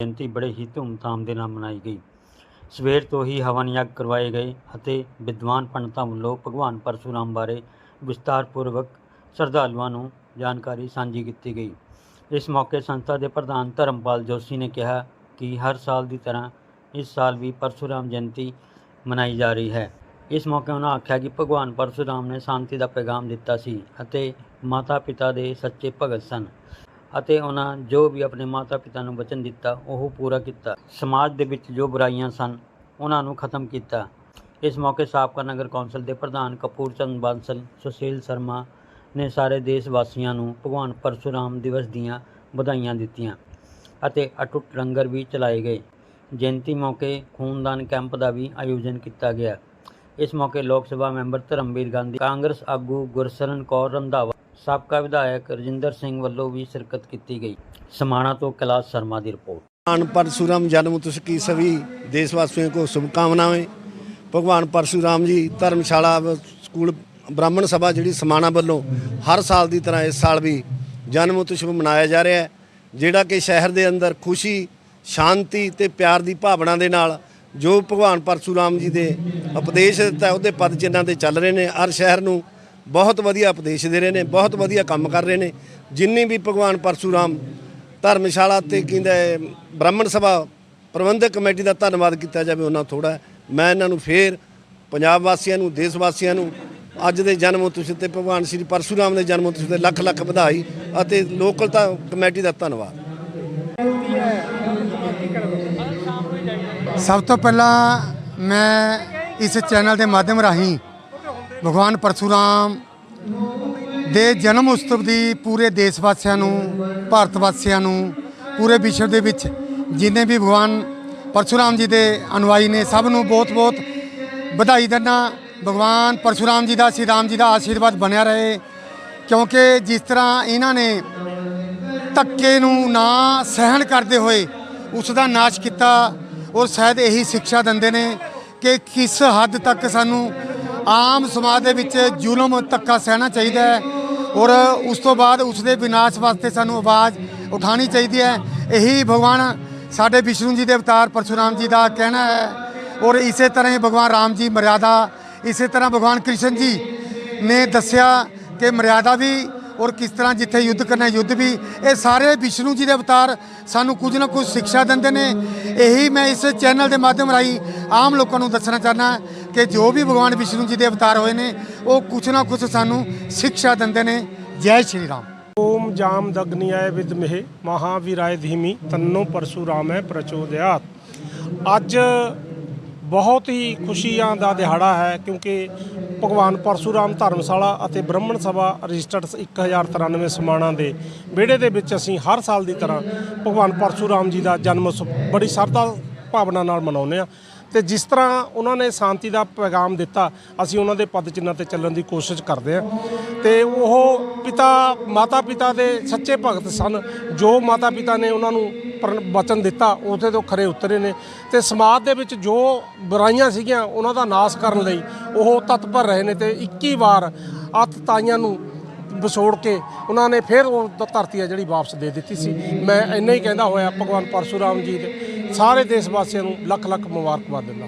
ਜਯੰਤੀ ਬੜੇ ਹੀ ਧੂਮਧਾਮ ਦੇ ਨਾਲ ਮਨਾਈ ਗਈ। ਸਵੇਰ ਤੋਂ ਹੀ ਹਵਨ ਯੱਗ ਕਰਵਾਏ ਗਏ ਅਤੇ ਵਿਦਵਾਨ ਪੰਡਤਾਂ ਵੱਲੋਂ ਭਗਵਾਨ ਪਰਸ਼ੂਰਾਮ ਬਾਰੇ ਵਿਸਤਾਰਪੂਰਵਕ ਸ਼ਰਧਾਲੂਆਂ ਨੂੰ ਜਾਣਕਾਰੀ ਸਾਂਝੀ ਕੀਤੀ ਗਈ। ਇਸ ਮੌਕੇ ਸੰਸਥਾ ਦੇ ਪ੍ਰਧਾਨ ਧਰਮਪਾਲ ਜੋਸ਼ੀ ਨੇ ਕਿਹਾ ਕਿ ਹਰ ਸਾਲ ਦੀ ਤਰ੍ਹਾਂ ਇਸ ਸਾਲ ਵੀ ਪਰਸ਼ੂਰਾਮ ਜਯੰਤੀ ਮਨਾਈ ਜਾ ਰਹੀ ਹੈ। ਇਸ ਮੌਕੇ ਉਹਨਾਂ ਆਖਿਆ ਕਿ ਭਗਵਾਨ ਪਰਸ਼ੂਰਾਮ ਨੇ ਸ਼ਾਂਤੀ ਦਾ ਪੈਗਾਮ ਦਿੱਤਾ ਸੀ ਅਤੇ ਮਾਤਾ ਪਿਤਾ ਦੇ ਸੱਚੇ ਭਗਤ ਸਨ। ਅਤੇ ਉਹਨਾਂ ਜੋ ਵੀ ਆਪਣੇ ਮਾਤਾ ਪਿਤਾ ਨੂੰ ਵਚਨ ਦਿੱਤਾ, ਉਹ ਪੂਰਾ ਕੀਤਾ। ਸਮਾਜ ਦੇ ਵਿੱਚ ਜੋ ਬੁਰਾਈਆਂ ਸਨ, ਉਹਨਾਂ ਨੂੰ ਖਤਮ ਕੀਤਾ। ਇਸ ਮੌਕੇ ਸਾਬਕਾ ਨਗਰ ਕੌਂਸਲ ਦੇ ਪ੍ਰਧਾਨ ਕਪੂਰ ਚੰਦ ਬਾਂਸਲ, ਸੁਸ਼ੀਲ ਸ਼ਰਮਾ ਨੇ ਸਾਰੇ ਦੇਸ਼ ਵਾਸੀਆਂ ਨੂੰ ਭਗਵਾਨ ਪਰਸ਼ੁਰਾਮ ਦਿਵਸ ਦੀਆਂ ਵਧਾਈਆਂ ਦਿੱਤੀਆਂ ਅਤੇ ਅਟੁੱਟ ਲੰਗਰ ਵੀ ਚਲਾਏ ਗਏ। ਜਯੰਤੀ ਮੌਕੇ ਖੂਨਦਾਨ ਕੈਂਪ ਦਾ ਵੀ ਆਯੋਜਨ ਕੀਤਾ ਗਿਆ। ਇਸ ਮੌਕੇ ਲੋਕ ਸਭਾ ਮੈਂਬਰ ਧਰਮਵੀਰ ਗਾਂਧੀ, ਕਾਂਗਰਸ ਆਗੂ ਗੁਰਸਰਨ ਕੌਰ ਰੰਧਾਵਾ ਸਾਬਕਾ ਵਿਧਾਇਕ ਰਜਿੰਦਰ ਸਿੰਘ ਵੱਲੋਂ ਵੀ ਸ਼ਿਰਕਤ ਕੀਤੀ ਗਈ। ਸਮਾਣਾ ਤੋਂ ਕੈਲਾਸ਼ ਸ਼ਰਮਾ ਦੀ ਰਿਪੋਰਟ। ਭਗਵਾਨ ਪਰਸ਼ੂਰਾਮ ਜਨਮ ਤੁਸ ਕੀ ਸਭੀ ਦੇਸ਼ਵਾਸੀਆਂ ਕੋ ਸ਼ੁਭਕਾਮਨਾਵਾਂ। ਭਗਵਾਨ ਪਰਸ਼ੂਰਾਮ ਜੀ ਧਰਮਸ਼ਾਲਾ ਸਕੂਲ ਬ੍ਰਾਹਮਣ ਸਭਾ ਜਿਹੜੀ ਸਮਾਣਾ ਵੱਲੋਂ ਹਰ ਸਾਲ ਦੀ ਤਰ੍ਹਾਂ ਇਸ ਸਾਲ ਵੀ ਜਨਮ ਉਤਸਵ ਮਨਾਇਆ ਜਾ ਰਿਹਾ ਜਿਹੜਾ ਕਿ ਸ਼ਹਿਰ ਦੇ ਅੰਦਰ ਖੁਸ਼ੀ, ਸ਼ਾਂਤੀ ਤੇ ਪਿਆਰ ਦੀ ਭਾਵਨਾ ਦੇ ਨਾਲ ਜੋ ਭਗਵਾਨ ਪਰਸ਼ੂਰਾਮ ਜੀ ਦੇ ਉਪਦੇਸ਼ ਦਿੱਤਾ ਉਹਦੇ ਪਦ ਚਿੰਨ੍ਹਾਂ ਦੇ ਚੱਲ ਰਹੇ ਨੇ। ਹਰ ਸ਼ਹਿਰ ਨੂੰ ਬਹੁਤ ਵਧੀਆ ਉਪਦੇਸ਼ ਦੇ ਰਹੇ ਨੇ, ਬਹੁਤ ਵਧੀਆ ਕੰਮ ਕਰ ਰਹੇ ਨੇ। ਜਿੰਨੀ ਵੀ ਭਗਵਾਨ ਪਰਸ਼ੂਰਾਮ ਧਰਮਸ਼ਾਲਾ ਤੇ ਕਹਿੰਦਾ ਬ੍ਰਾਹਮਣ ਸਭਾ ਪ੍ਰਬੰਧਕ ਕਮੇਟੀ ਦਾ ਧੰਨਵਾਦ ਕੀਤਾ ਜਾਵੇ, ਉਹਨਾਂ ਥੋੜਾ ਮੈਂ ਇਹਨਾਂ ਨੂੰ ਫੇਰ ਪੰਜਾਬ ਵਾਸੀਆਂ ਨੂੰ, ਦੇਸ਼ ਵਾਸੀਆਂ ਨੂੰ, ਅੱਜ ਦੇ ਜਨਮ ਉਤਸਵ ਤੇ ਭਗਵਾਨ ਸ੍ਰੀ ਪਰਸ਼ੂਰਾਮ ਦੇ ਜਨਮ ਉਤਸਵ ਤੇ ਲੱਖ ਲੱਖ ਵਧਾਈ ਅਤੇ ਲੋਕਲ ਲੋਕਲਤਾ ਕਮੇਟੀ ਦਾ ਧੰਨਵਾਦ। ਸਭ ਤੋਂ ਪਹਿਲਾਂ ਮੈਂ ਇਸ ਚੈਨਲ ਦੇ ਮਾਧਿਅਮ ਰਾਹੀਂ ਭਗਵਾਨ ਪਰਸ਼ੂਰਾਮ ਦੇ ਜਨਮ ਉਤਸਵ ਦੀ ਪੂਰੇ ਦੇਸ਼ ਵਾਸੀਆਂ ਨੂੰ, ਭਾਰਤ ਵਾਸੀਆਂ ਨੂੰ, ਪੂਰੇ ਵਿਸ਼ਵ ਦੇ ਵਿੱਚ ਜਿੰਨੇ ਵੀ ਭਗਵਾਨ ਪਰਸ਼ੂਰਾਮ ਜੀ ਦੇ ਅਨੁਆਈ ਨੇ, ਸਭ ਨੂੰ ਬਹੁਤ-ਬਹੁਤ ਵਧਾਈ ਦਿੰਦਾ ਭਗਵਾਨ ਪਰਸ਼ੂਰਾਮ ਜੀ ਦਾ, ਸ਼੍ਰੀ ਰਾਮ ਜੀ ਦਾ ਆਸ਼ੀਰਵਾਦ ਬਣਿਆ ਰਹੇ। ਕਿਉਂਕਿ ਜਿਸ ਤਰ੍ਹਾਂ ਇਹਨਾਂ ਨੇ ਧੱਕੇ ਨੂੰ ਨਾ ਸਹਿਣ ਕਰਦੇ ਹੋਏ ਉਸ ਦਾ ਨਾਸ਼ ਕੀਤਾ ਔਰ ਸ਼ਾਇਦ ਇਹੀ ਸਿੱਖਿਆ ਦਿੰਦੇ ਨੇ ਕਿ ਕਿਸ ਹੱਦ ਤੱਕ ਸਾਨੂੰ ਆਮ ਸਮਾਜ ਦੇ ਵਿੱਚ ਜ਼ੁਲਮ ਧੱਕਾ ਸਹਿਣਾ ਚਾਹੀਦਾ ਹੈ ਔਰ ਉਸ ਤੋਂ ਬਾਅਦ ਉਸ ਦੇ ਵਿਨਾਸ਼ ਵਾਸਤੇ ਸਾਨੂੰ ਆਵਾਜ਼ ਉਠਾਉਣੀ ਚਾਹੀਦੀ ਹੈ। ਇਹੀ ਭਗਵਾਨ ਸਾਡੇ ਵਿਸ਼ਨੂੰ ਜੀ ਦੇ ਅਵਤਾਰ ਪਰਸ਼ੁਰਾਮ ਜੀ ਦਾ ਕਹਿਣਾ ਹੈ ਔਰ ਇਸੇ ਤਰ੍ਹਾਂ ਹੀ ਭਗਵਾਨ ਰਾਮ ਜੀ ਮਰਿਆਦਾ, ਇਸੇ ਤਰ੍ਹਾਂ ਭਗਵਾਨ ਕ੍ਰਿਸ਼ਨ ਜੀ ਨੇ ਦੱਸਿਆ ਕਿ ਮਰਿਆਦਾ ਵੀ ਔਰ ਕਿਸ ਤਰ੍ਹਾਂ ਜਿੱਥੇ ਯੁੱਧ ਕਰਨਾ ਯੁੱਧ ਵੀ, ਇਹ ਸਾਰੇ ਵਿਸ਼ਨੂੰ ਜੀ ਦੇ ਅਵਤਾਰ ਸਾਨੂੰ ਕੁਝ ਨਾ ਕੁਝ ਸਿੱਖਿਆ ਦਿੰਦੇ ਨੇ। ਇਹੀ ਮੈਂ ਇਸ ਚੈਨਲ ਦੇ ਮਾਧਿਅਮ ਰਾਹੀਂ ਆਮ ਲੋਕਾਂ ਨੂੰ ਦੱਸਣਾ ਚਾਹਨਾ ਕਿ ਜੋ ਵੀ ਭਗਵਾਨ ਵਿਸ਼ਨੂੰ ਜੀ ਦੇ ਅਵਤਾਰ ਹੋਏ ਨੇ, ਉਹ ਕੁਛ ਨਾ ਕੁਛ ਸਾਨੂੰ ਸਿੱਖਿਆ ਦਿੰਦੇ ਨੇ। ਜੈ ਸ਼੍ਰੀ ਰਾਮ। ਓਮ ਜਾਮ ਦਗਨਿਆਏ ਵਿਦਮਹਿ ਮਹਾਵੀਰਾਏ ਧੀਮੀ, ਤੰਨੋ ਪਰਸ਼ੁਰਾਮੈ ਪ੍ਰਚੋਦਿਆਤ। ਅੱਜ ਬਹੁਤ ਹੀ ਖੁਸ਼ੀਆਂ ਦਾ ਦਿਹਾੜਾ ਹੈ, ਕਿਉਂਕਿ ਭਗਵਾਨ ਪਰਸ਼ੂਰਾਮ ਧਰਮਸ਼ਾਲਾ ਅਤੇ ਬ੍ਰਾਹਮਣ ਸਭਾ ਰਜਿਸਟਰਡ 1093 ਸਮਾਣਾ ਦੇ ਵਿਹੜੇ ਦੇ ਵਿੱਚ ਅਸੀਂ ਹਰ ਸਾਲ ਦੀ ਤਰ੍ਹਾਂ ਭਗਵਾਨ ਪਰਸੂਰਾਮ ਜੀ ਦਾ ਜਨਮ ਉਤਸਵ ਬੜੀ ਸ਼ਰਧਾ ਭਾਵਨਾ ਨਾਲ ਮਨਾਉਂਦੇ ਆ ਤੇ ਜਿਸ ਤਰ੍ਹਾਂ ਉਹਨਾਂ ਨੇ ਸ਼ਾਂਤੀ ਦਾ ਪੈਗਾਮ ਦਿੱਤਾ, ਅਸੀਂ ਉਹਨਾਂ ਦੇ ਪਦ ਚਿੰਨਾਂ ਤੇ ਚੱਲਣ ਦੀ ਕੋਸ਼ਿਸ਼ ਕਰਦੇ ਹਾਂ। ਤੇ ਉਹ ਪਿਤਾ ਮਾਤਾ ਪਿਤਾ ਦੇ ਸੱਚੇ ਭਗਤ ਸਨ। ਜੋ ਮਾਤਾ ਪਿਤਾ ਨੇ ਉਹਨਾਂ ਨੂੰ ਪਰ- ਵਚਨ ਦਿੱਤਾ, ਉਹਦੇ ਤੋਂ ਖਰੇ ਉਤਰੇ ਨੇ। ਤੇ ਸਮਾਜ ਦੇ ਵਿੱਚ ਜੋ ਬੁਰਾਈਆਂ ਸੀਗੀਆਂ, ਉਹਨਾਂ ਦਾ ਨਾਸ਼ ਕਰਨ ਲਈ ਉਹ ਤਤਪਰ ਰਹੇ ਨੇ ਤੇ 21 ਵਾਰ ਅੱਤ ਤਾਈਆਂ ਨੂੰ ਵਿਛੋੜ ਕੇ ਉਹਨਾਂ ਨੇ ਫਿਰ ਉਹ ਧਰਤੀ ਆ ਜਿਹੜੀ ਵਾਪਸ ਦੇ ਦਿੱਤੀ ਸੀ। ਮੈਂ ਇੰਨਾ ਹੀ ਕਹਿੰਦਾ ਹੋਇਆ, ਭਗਵਾਨ ਪਰਸ਼ੂਰਾਮ ਜੀ ਦੇ। ਸਾਰੇ ਦੇਸ਼ ਵਾਸੀਆਂ ਨੂੰ ਲੱਖ ਲੱਖ ਮੁਬਾਰਕਬਾਦ ਦਿੰਦਾ